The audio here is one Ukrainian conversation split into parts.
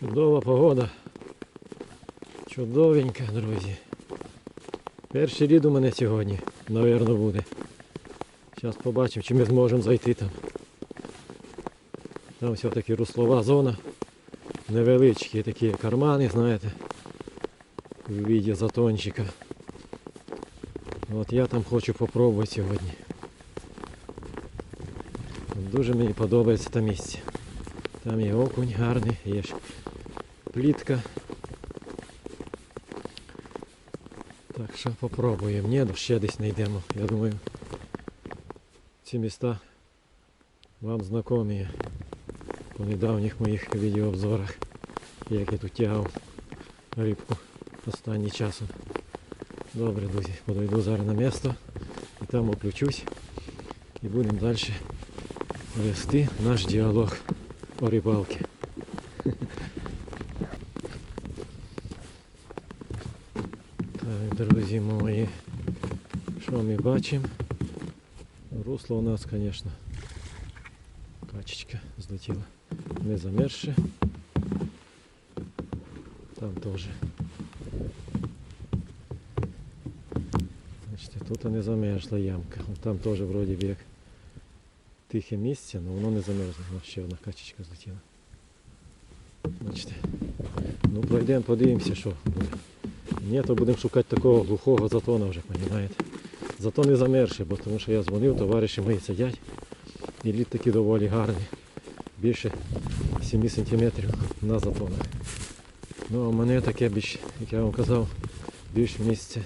Чудова погода. Чудовенька, друзі. Перший рід у мене сьогодні, напевно, буде. Зараз побачимо, чи ми зможемо зайти там. Там все-таки руслова зона. Невеличкі такі кармани, знаєте, в віді затончика. От я там хочу попробувати сьогодні. Дуже мені подобається це місце. Там є окунь гарний, є плітка. Так що попробуємо. Ні, ну ще десь не йдемо. Я думаю, ці міста вам знайомі по недавніх моїх відеообзорах, як я тут тягав рибку останнім часом. Добре, друзі, подойду зараз на місто і там оключусь і будемо далі вести наш діалог о рибалці. Так, друзі мої, що ми бачимо? Русло у нас, звісно, качечка злетіла. Не замерзше. Там теж. Бачите, тут не замерзла ямка. Там теж вроді б як тихе місце, але воно не замерзло. Ще одна качечка злетіла. Бачите. Ну пройдемо, подивимося, що буде. Ні, то будемо шукати такого глухого затона вже, розумієте. Зато не замерзше, бо тому що я дзвонив, товариші мої сидять. І лід такий доволі гарний. Більше 7 см на затонах. Ну а мене таке більш, як я вам казав, більш місце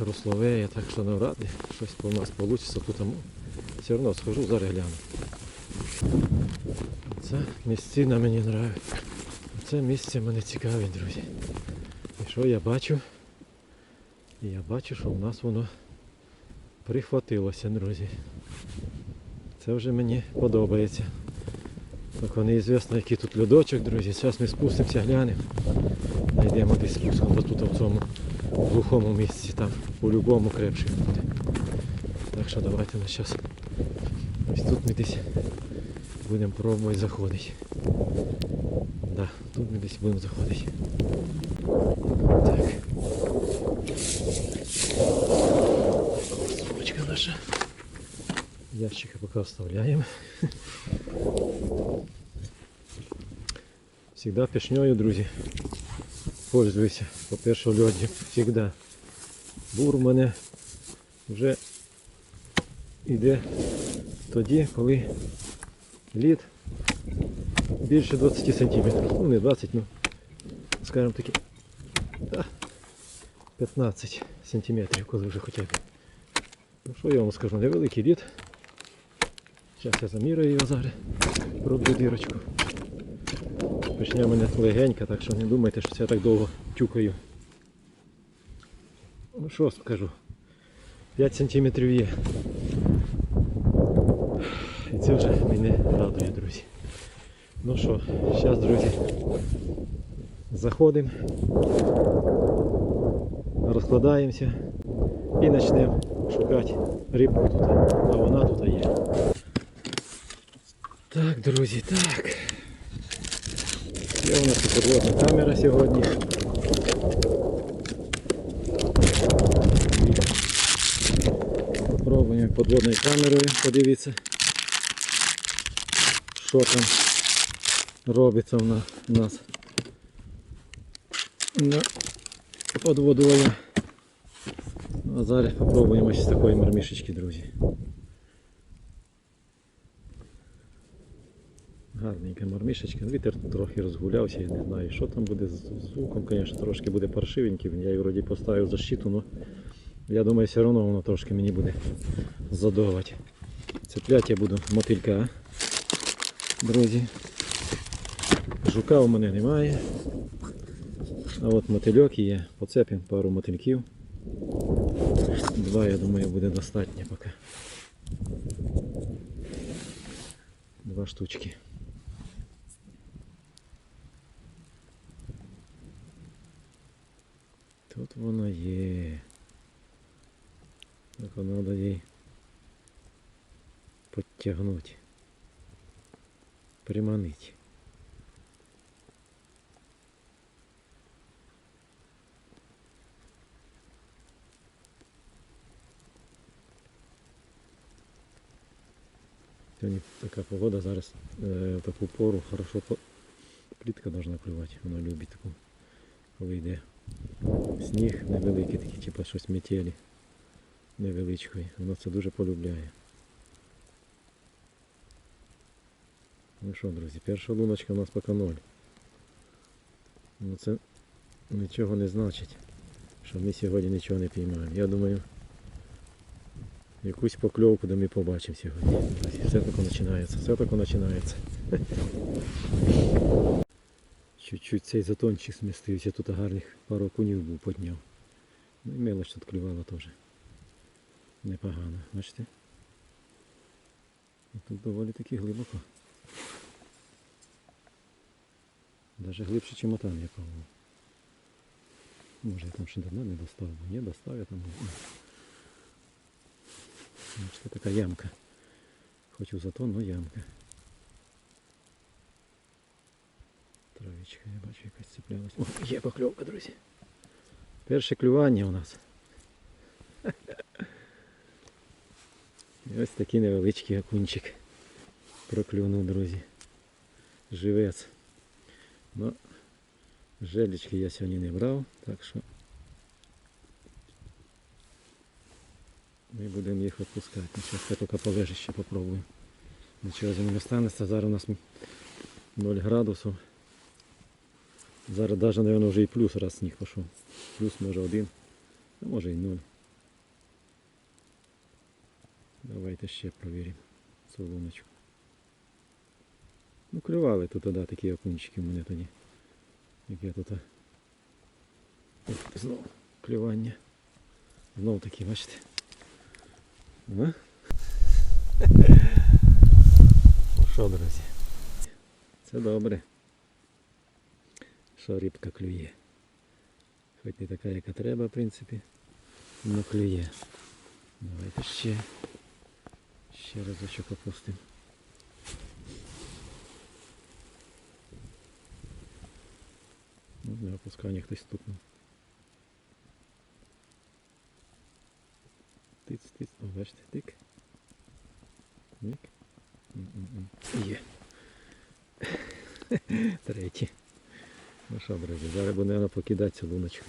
руслове, я так що навряд ли щось у нас вийде тут. а Все одно схожу, зараз гляну. Це місцина мені подобається. Це місце мене цікавить, друзі. І що я бачу? І я бачу, що в нас воно прихватилося, друзі. Це вже мені подобається. Так неізвісно, який тут льодочок, друзі. Зараз ми спустимося, глянемо. Знайдемо десь спуск, бо тут в цьому глухому місці, там по-любому крепше буде. Так що давайте на зараз. Ось тут ми десь будемо пробувати заходити. Да, тут ми десь будемо заходити. Так. Ящика пока оставляем. Всегда пішньою, друзі. Пользуюся по першому льоді. Всегда. Бур у мене вже йде тоді, коли лід більше 20 сантиметрів. Ну не 20, ну скажімо таки та, 15 сантиметрів, коли вже хоча б. Ну що я вам скажу, невеликий лід. Зараз я заміряю його зараз. Роблю дірочку. Пишня в мене легенька, так що не думайте, що це я так довго тюкаю. Ну що скажу? 5 сантиметрів є. І це вже мене радує, друзі. Ну що, зараз, друзі, заходимо, розкладаємося і почнемо шукати рибку тут. А вона тут є. Так, друзі, так. Є у нас і підводна камера сьогодні. Попробуємо підводною камерою подивитися, що там робиться в на- у нас на під водою. А зараз попробуємо з такої мармішечки, друзі. Гарненька мармішечка. Вітер трохи розгулявся, я не знаю, що там буде з звуком, звісно, трошки буде паршивенький. Я його вроді поставив защиту, але я думаю, все одно воно трошки мені буде задовувати. Цеплять я буду мотилька. Друзі. Жука у мене немає. А от мотильок є. Поцепимо пару мотильків. Два, я думаю, буде достатньо поки. Два штучки. Воно є. Так треба їй підтягнути. Приманить. Сьогодні така погода, зараз е, в таку пору хорошо плітка должна клювати, вона любить таку, коли йде сніг невеликий, такий, типу щось метелі невеличкої. Вона це дуже полюбляє. Ну що, друзі, перша луночка у нас поки ноль. Ну це нічого не значить, що ми сьогодні нічого не піймаємо. Я думаю, якусь покльовку ми побачимо сьогодні. Все тільки починається, все тільки починається. Чуть-чуть цей затончик змістився, тут гарних пару окунів був подняв. Ну і мелоч тут клювала теж. Непогано, бачите? І тут доволі таки глибоко. Даже глибше, ніж там я пробував. Може я там ще давно не достав, бо ні, достав я там. Бачите, така ямка. Хоч у затон, но ямка. Травичка, я бачу, якась цеплялась. О, є покльовка, друзі. Перше клювання у нас. І ось такий невеличкий окунчик проклюнув, друзі. Живець. Ну, желечки я сьогодні не брав, так що ми будемо їх відпускати. Ну, Зараз я тільки полежить ще попробую. Нічого з ними не станеться. Зараз у нас 0 градусів. Зараз навіть, мабуть, вже і плюс раз сніг пішов. Плюс може один, а може і 0. Давайте ще провіримо цю луночку. Ну, клювали тут да, такі окунчики в мене тоді. Я тут. Знову клювання. Знову такі, бачите. Ну що, друзі? Це добре. Що рибка клює. Хоч не така, яка треба, в принципі. але клює. Давайте ще. Ще разочок опустимо. Ну, на опускання хтось стукнув. Тиц, тиц, о, бачите, тик. Ник. М-м-м. Є. Третій. Ну що, зараз буде вона покидати луночку.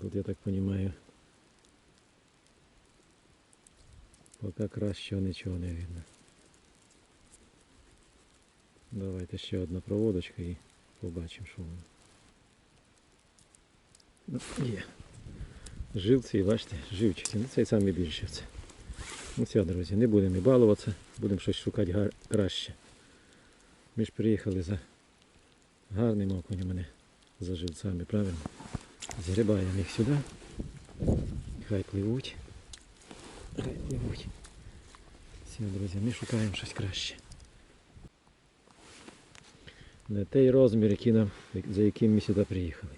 Тут я так розумію. Поки кращого нічого не видно. Давайте ще одна проводочка і побачимо, що воно. Ну, є. Живці, бачите, живчики. Ну цей самий більше. Ну все, друзі, не будемо і балуватися, будемо щось шукати краще. Ми ж приїхали за гарним у мене за живцями, правильно? Згрібаємо їх сюди. Хай пливуть. Хай пливуть. Все, друзі, ми шукаємо щось краще. Не той розмір, який нам, за яким ми сюди приїхали.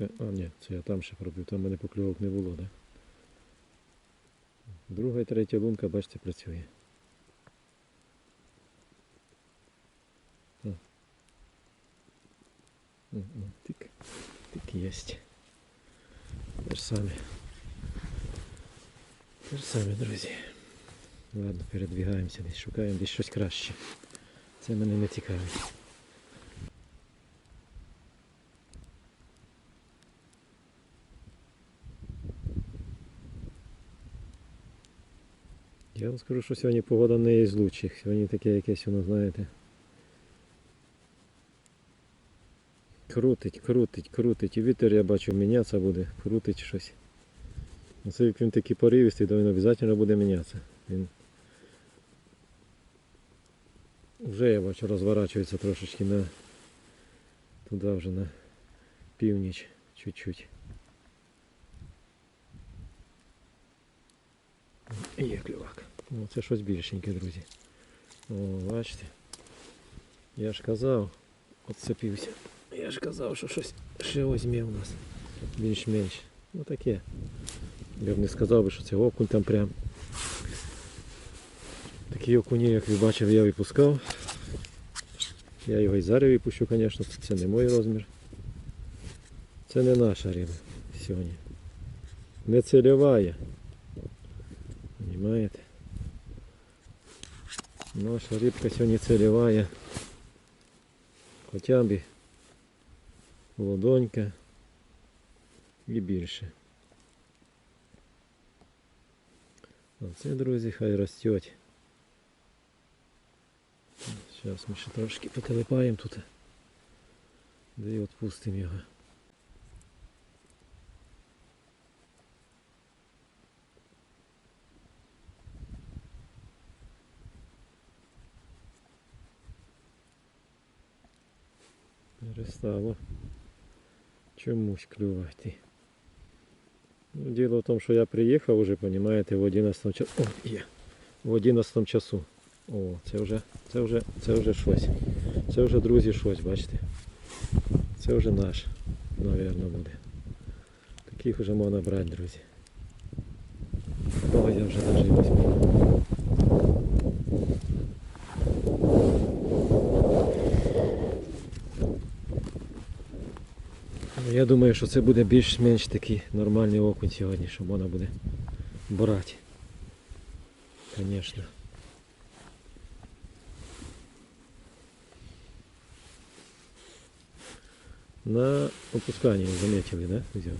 Друга. А, ні, це я там ще пробив, там в мене покльовок не було? Да? Друга і третя лунка, бачите, працює. Тик. Тик єсть. Те ж саме. Те ж саме, друзі. Ладно, передвігаємося десь, шукаємо десь щось краще. Це мене не цікавить. Я вам скажу, що сьогодні погода не є з лучших. Сьогодні таке якесь воно, знаєте. Крутить, крутить, крутить. І вітер я бачу мінятися буде, крутить щось. Оце як він такий поривістий, то він обов'язково буде мінятися. Він вже я бачу розворачується трошечки на туди вже на північ чуть-чуть. Є клювак. Ну, це щось більшеньке, друзі. О, бачите. Я ж казав, отцепився. Я ж казав, що щось ще візьме у нас. більш-менш. Ну таке. Я б не сказав би, що це окунь там прям. Такі окуні, як ви бачили, я випускав. Я його і зараз випущу, звісно, це не мій розмір. Це не наша риба сьогодні. Не цільовая. Понимаєте? Наша рибка сьогодні цільовая. Хоча б ладонька і більше. Оце, друзі, хай ростеть. Зараз ми ще трошки поколипаємо тут. Да і відпустимо його. Перестало чомусь клювати. Ну, діло в тому, що я приїхав уже, розумієте, в 11 часу. О, є. В 11 часу. О, це вже, це вже, це вже щось. Це вже, друзі, щось, бачите. Це вже наш, напевно, буде. Таких вже можна брати, друзі. Того я вже навіть візьму. Я думаю, що це буде більш-менш такий нормальний окунь сьогодні, що можна буде брати. Звісно. На опускании заметили, да, взял?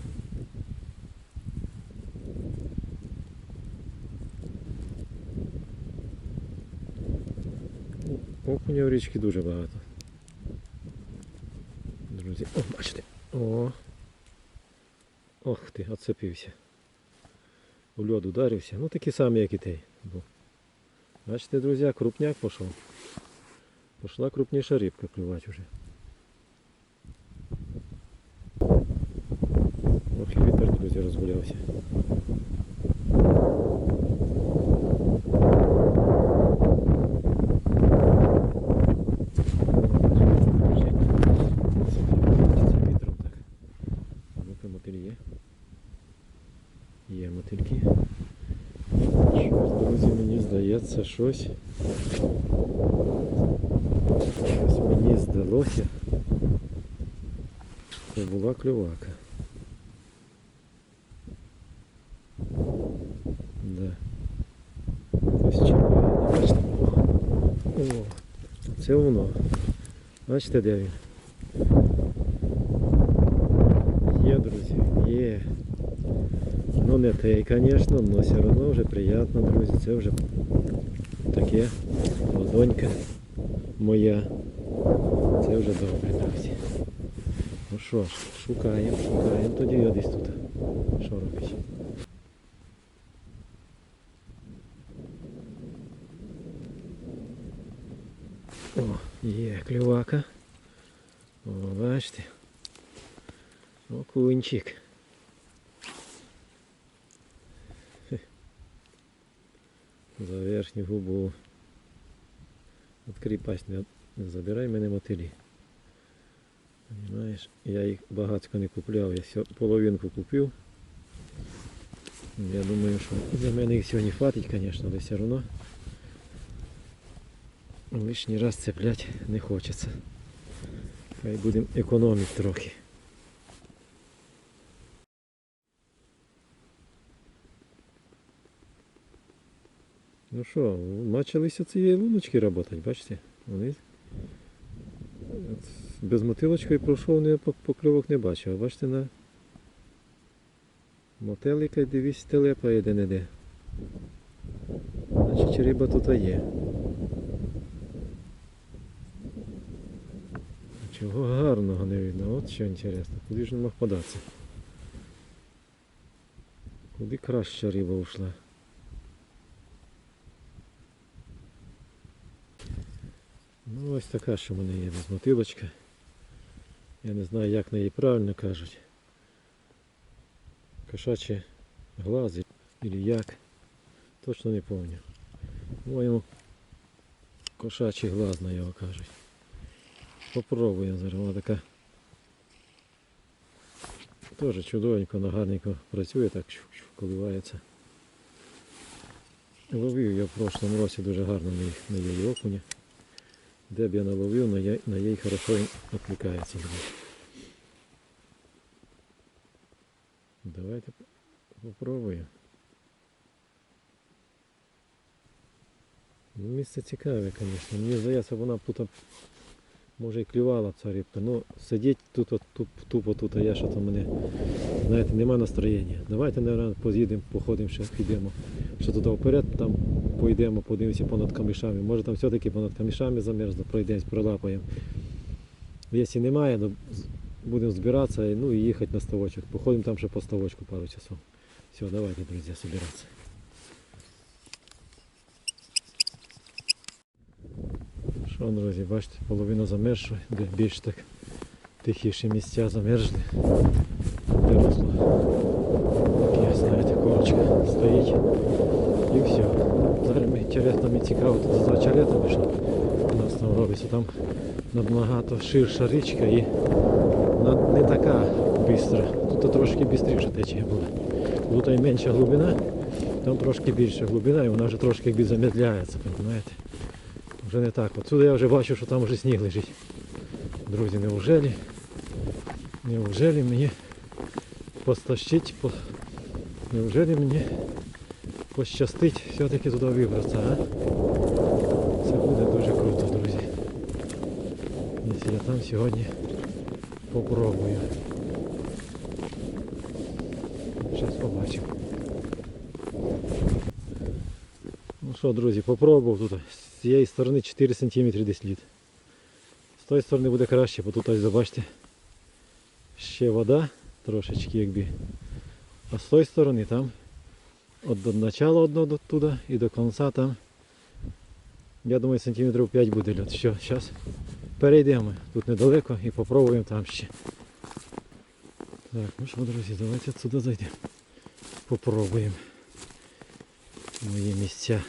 Окуня в річці дуже багато. Друзі, о, бачите. О. Ох ти, оцепився. У льод ударився. Ну такий самий, як і той був. Бачите, друзі, крупняк пішов. Пішла крупніша рибка клювати вже. Ох, вітер, друзі, розгулявся. здається, щось. Щось мені здалося. Це була клювака. Да. Ось чіпає, бачите? О, це воно. Бачите, де він? Є, друзі, є. Ну не той, звісно, але все одно вже приємно, друзі. Це вже таке ладонька моя. Це вже добре, друзі. Ну що ж, шукаємо, шукаємо. Тоді я десь тут. Що робить? О, є клювака. О, бачите. Окунчик. За верхню губу. Открий пасть, не, забирай мене мотилі. Понимаєш? Я їх багатько не купляв, я половинку купив. Я думаю, що для мене їх сьогодні хватить, звісно, але все одно лишній раз цеплять не хочеться. Хай будемо економити трохи. Ну що, почалися цієї луночки працювати, бачите? Вони без мотилочкою пройшов, не пок- покльовок не бачив. Бачите на мотелика дивись телепає де не де. Значить риба тут є. Чого гарного не видно, от що інтересно. Куди ж не мог податися? Куди краща риба ушла? Ну ось така, що в мене є безмотилочка. Я не знаю, як на її правильно кажуть. Кошачі глази или як. Точно не пам'ятаю. По-моєму, кошачий глаз на його кажуть. Попробуємо зараз. Вона така Теж чудовенько, на гарненько працює, так коливається. Ловив я в прошлому році дуже гарно на на її окуня. Де б я не ловив, на я, на їй хорошо відкликається. Давайте попробуємо. Ну, місце цікаве, звісно. Мені здається, вона тут може і клювала ця рибка. Ну, сидіть тут, от, туп, тупо тут, а я що там мене, знаєте, нема настроєння. Давайте, наверное, поїдемо, походимо ще, підемо. Ще туди вперед, там поїдемо, подивимося понад камішами. Може там все-таки понад камішами замерзло, пройдемось, пролапаємо. Якщо немає, то будемо збиратися ну, і їхати на ставочок. Походимо там ще по ставочку пару часов. Все, давайте, друзі, збиратися. Що, друзі, бачите, половина замерзла, де більш так тихіші місця замерзли. Виросло. Таке, знаєте, корочка стоїть. І все. Зараз ми інтересно, мені цікаво, тут за чалета вийшло. У нас там робиться там набагато ширша річка і не така бистра. Тут трошки бистріше течія буде. Тут і менша глибина, там трошки більша глибина і вона вже трошки якби замедляється, розумієте? Вже не так. Отсюди я вже бачу, що там вже сніг лежить. Друзі, неужели? Неужели мені постащить, по... неужели мені пощастить все-таки туди вибратися, а? Це буде дуже круто, друзі. Якщо я там сьогодні попробую. Зараз побачимо. Ну що, друзі, попробував тут. З цієї сторони 4 см десь лід. З тої сторони буде краще, бо тут ось забачте ще вода трошечки якби. А з тої сторони там от до начала одного туди і до кінця там. Я думаю сантиметрів 5 буде льот. Що, зараз перейдемо тут недалеко і попробуємо там ще. Так, ну що, друзі, давайте сюди зайдемо. Попробуємо мої місця,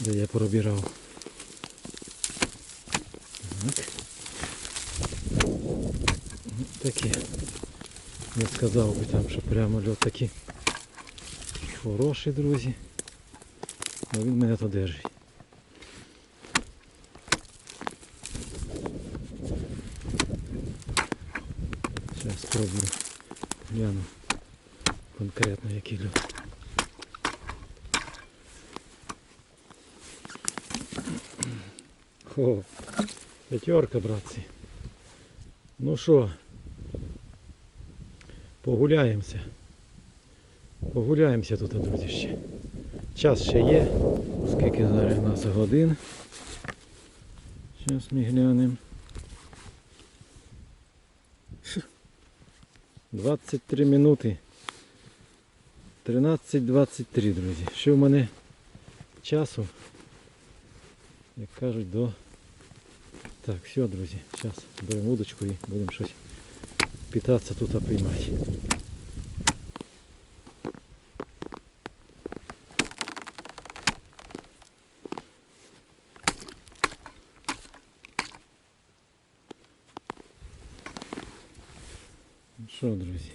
де я пробирав. Так. Ну, Такі. Не сказав би там, що прямо льот такий хороший, друзі. Але він мене то держить. Зараз спробую гляну конкретно який льот. О, п'ятерка, братці. Ну що, погуляємося. Погуляємося тут, друзі, ще. Час ще є. Скільки зараз у нас годин. Зараз ми глянемо. 23 минути. 13.23, друзі. Ще в мене часу, як кажуть, до... Так, все, друзі. Зараз беремо удочку і будемо щось питатися тут приймати. Ну що, друзі?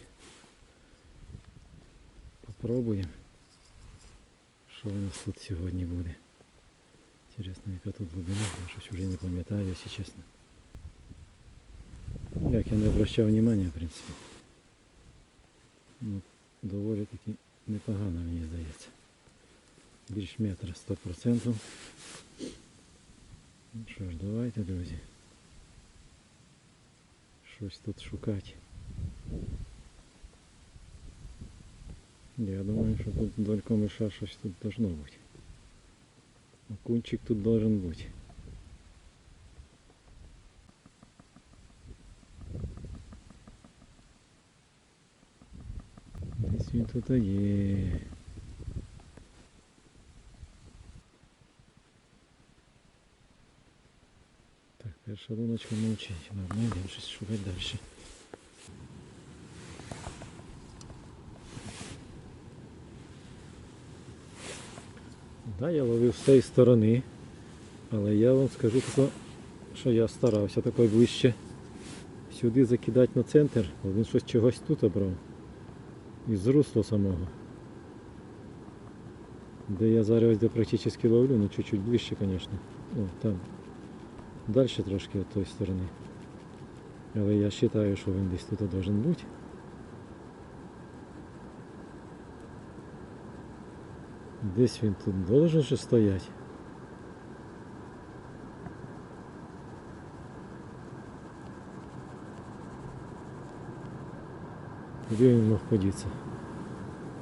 Попробуємо. Що у нас тут сьогодні буде? Інтересно, яка тут глибина, я щось вже не пам'ятаю, якщо чесно. Як я не обращав внимания, в принципі. Ну, доволі таки непогано, мені здається. Більш метра 100%. Ну що ж, давайте, друзі. Щось тут шукати. Я думаю, що тут вдоль комиша щось тут должно бути. Окунчик тут должен бути. Десь він тут є. Так, перша луночка мовчить. Ладно, йдемо щось шукати далі. Да, я ловив з цієї сторони, але я вам скажу тако, що я старався такою ближче сюди закидати на центр, бо він щось чогось тут обрав. Із русла самого. Де я зараз ось де практично ловлю, ну чуть-чуть ближче, звісно. О, там. Далі трошки від тої сторони. Але я вважаю, що він десь тут должен бути. Десь він тут должен же стоять. Куди він мог подітися?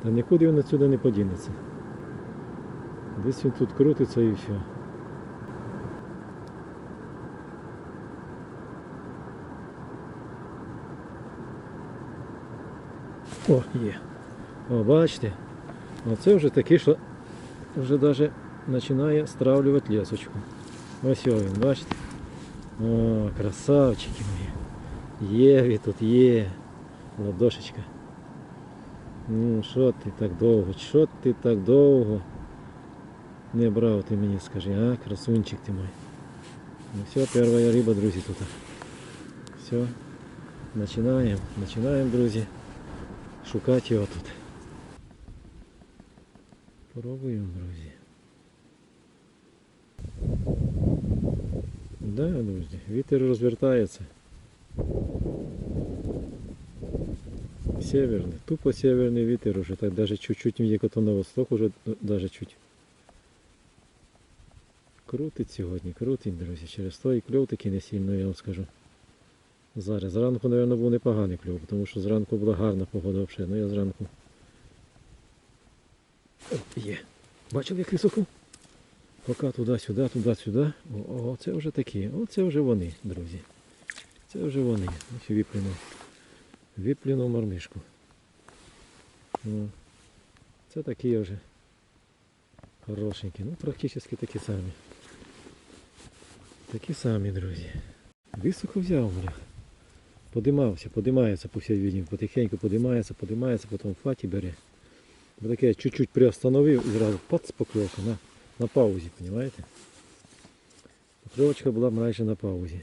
Та нікуди він отсюди не подінеться. Десь він тут крутиться і все. О, є. О, бачите? Оце вже такий, що вже навіть починає стравлювати лісочку. Ось його він, бачите? О, красавчики мої. Є ви тут, є. Ладошечка. Ну, що ти так довго? Що ти так довго? Не брав ти мені, скажи, а, красунчик ти мой. Ну все, первая риба, друзі, тут. Все. Починаємо, починаємо, друзі, шукати його тут. Пробуємо, друзі. Да, друзі, вітер розвертається. Северный, тупо северный ветер уже, так даже чуть-чуть є то на восток уже ну, даже чуть. Крутить сьогодні, крутить, друзі. Через то і кльов такий не сильно, я вам скажу. Зараз. Зранку, мабуть, був непоганий кльов, тому що зранку була гарна погода взагалі. Ну я зранку. Є. Бачив, як високо? Поки туди-сюди, туди-сюди. О, це вже такі. О, це вже вони, друзі. Це вже вони. Ось виплюнув. Виплюнув мармишку. Це такі вже хорошенькі. Ну, практично такі самі. Такі самі, друзі. Високо взяв, бля. Подимався, подимається по всій відні. Потихеньку подимається, подимається, потім в фаті бере. Бо таке чуть-чуть приостановив і зразу пац покльовка на, на паузі, понимаете? Покльовочка була майже на паузі.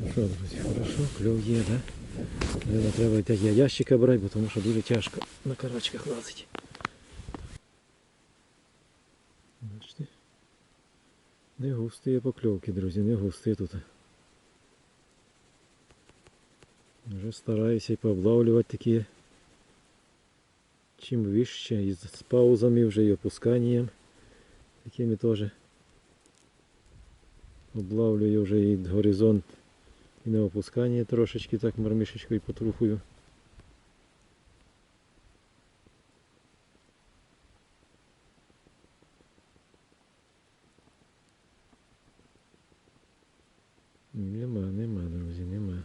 Ну що, друзі, хорошо, кльов є, да? Наверно, треба йти я ящика брати, бо тому що тяжко на карачках лазить. Бачите? Не густі є покльовки, друзі, не густі тут. Вже стараюся і пооблавлювати такі чим вище, і з паузами вже і опусканням. Такими теж облавлюю вже і горизонт і на опускання трошечки так мармишечкою потрухую. Нема, нема, друзі, нема.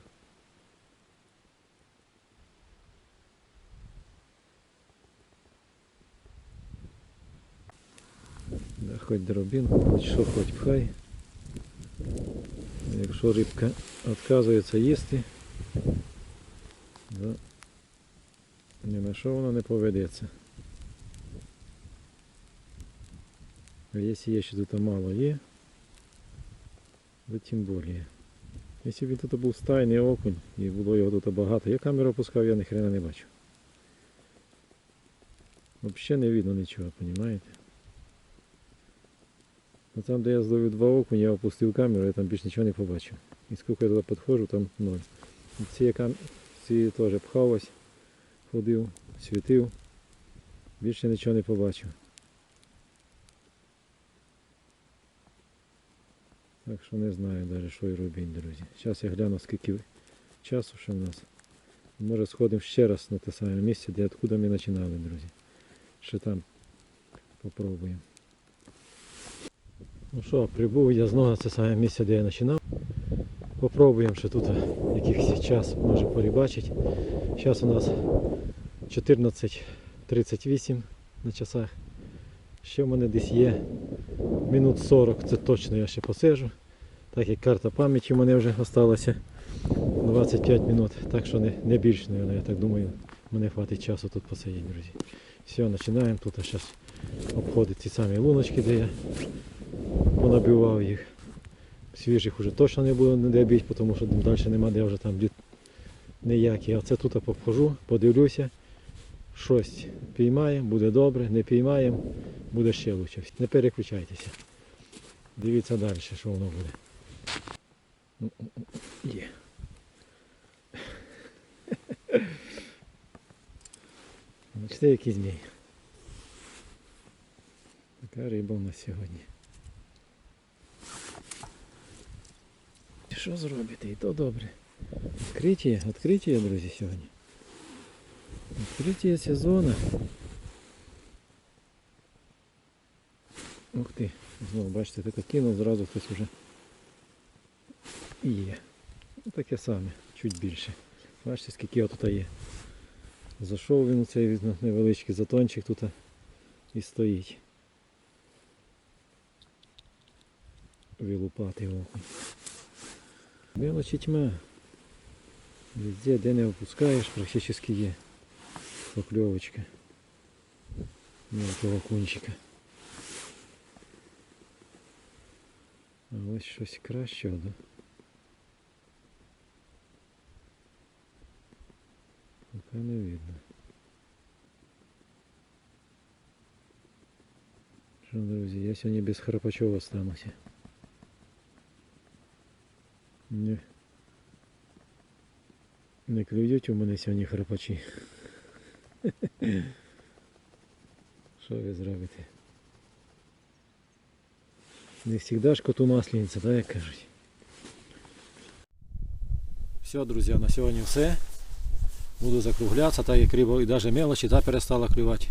Да, хоч дробинку, хоч що, хоч пхай. Якщо рибка відказується їсти, то ні на що вона не поведеться. А якщо є ще тут мало є, то тим більше. Якщо б тут був стайний окунь і було його тут багато, я камеру опускав, я ні хрена не бачу. Взагалі не видно нічого, розумієте? А там, де я зловив два окуня, я опустив камеру, я там більше нічого не побачив. І скільки я туди підходжу, там ноль. І ці, кам... теж пхав ось, ходив, світив, більше нічого не побачив. Так що не знаю навіть, що і робити, друзі. Зараз я гляну, скільки часу ще в нас. Може сходимо ще раз на те саме місце, де откуда ми починали, друзі. Ще там попробуємо. Ну що, прибув я знову на це саме місце, де я починав. Попробуємо ще тут якийсь час може порибачити. Зараз у нас 14.38 на часах. Ще в мене десь є минут 40, це точно я ще посижу. Так як карта пам'яті в мене вже залишилася 25 минут, так що не, не більше, наверное, я так думаю, мене хватить часу тут посидіти, друзі. Все, починаємо. Тут зараз обходити ці самі луночки, де я понабивав їх. Свіжих вже точно не буду ніде бити, тому що далі нема де вже там ніякі. А це тут я подивлюся, щось піймаємо, буде добре, не піймаємо, буде ще краще. Не переключайтеся. Дивіться далі, що воно буде. Ну, Є. Бачите, який змій. Така риба у нас сьогодні. Що зробити? І то добре. Відкриття, відкриття, друзі, сьогодні. Відкриття сезону. Ух ти, знову бачите, таке кинув, зразу хтось вже є. Ну, Таке саме, чуть більше. Бачите, скільки тут є. Зайшов він у цей невеличкий затончик тут і стоїть. Вилупати окунь. Мелочі тьма. Везде, де не опускаєш, практично є покльовочка мелкого окунчика. А ось щось кращого, да? Пока не видно. Що, друзі, я сьогодні без Храпачова остануся. Не, не клюють у мене сьогодні храпачі. Що ви зробите? Не завжди ж коту маслениця, так як кажуть. Все, друзі, на сьогодні все. Буду закруглятися, так як риба і навіть мелочі та перестала клювати.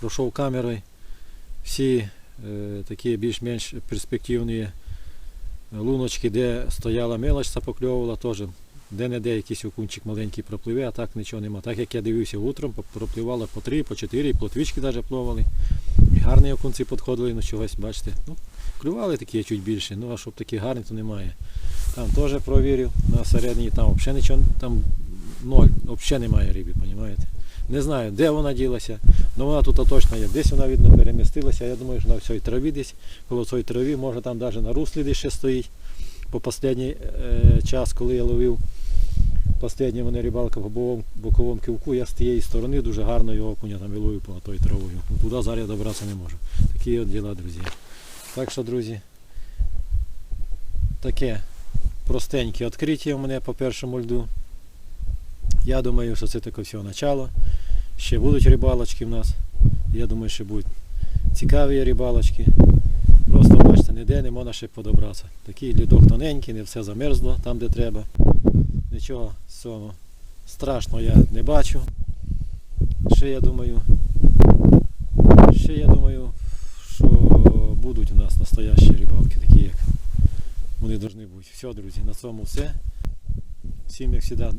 Пройшов камерою. Всі е, такі більш-менш перспективні луночки, де стояла мелоч, це покльовувала теж. Де-не-де якийсь окунчик маленький пропливе, а так нічого нема. Так як я дивився утром, пропливало по 3, по 4, і плотвички навіть плавали. І гарні окунці підходили, ну чогось, бачите. Ну, клювали такі чуть більше, ну а щоб такі гарні, то немає. Там теж провірив на середній, там взагалі нічого, там ноль, взагалі немає риби, розумієте? Не знаю, де вона ділася, але вона тут точно є. Десь вона, видно, перемістилася. Я думаю, що на всій траві десь, коло цієї траві, може там навіть на руслі десь ще стоїть. По останній е, час, коли я ловив останній мене рибалка по боковому, боковому кивку, я з тієї сторони дуже гарно його окуня і по тої травою. Ну, туди зараз я добратися не можу. Такі от діла, друзі. Так що, друзі, таке простеньке відкриття у мене по першому льду. Я думаю, що це таке всього начало. Ще будуть рибалочки в нас. Я думаю, що будуть цікаві рибалочки. Просто бачите, ніде не можна ще подобратися. Такий лідок тоненький, не все замерзло там, де треба. Нічого цього страшного я не бачу. Ще я думаю, ще я думаю, що будуть у нас настоящі рибалки, такі як вони повинні бути. Все, друзі, на цьому все. Всім, як завжди,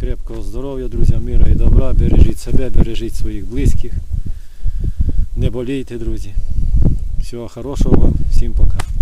крепкого здоров'я, друзі, мира і добра. Бережіть себе, бережіть своїх близьких. Не болійте, друзі. Всього хорошого вам, всім пока.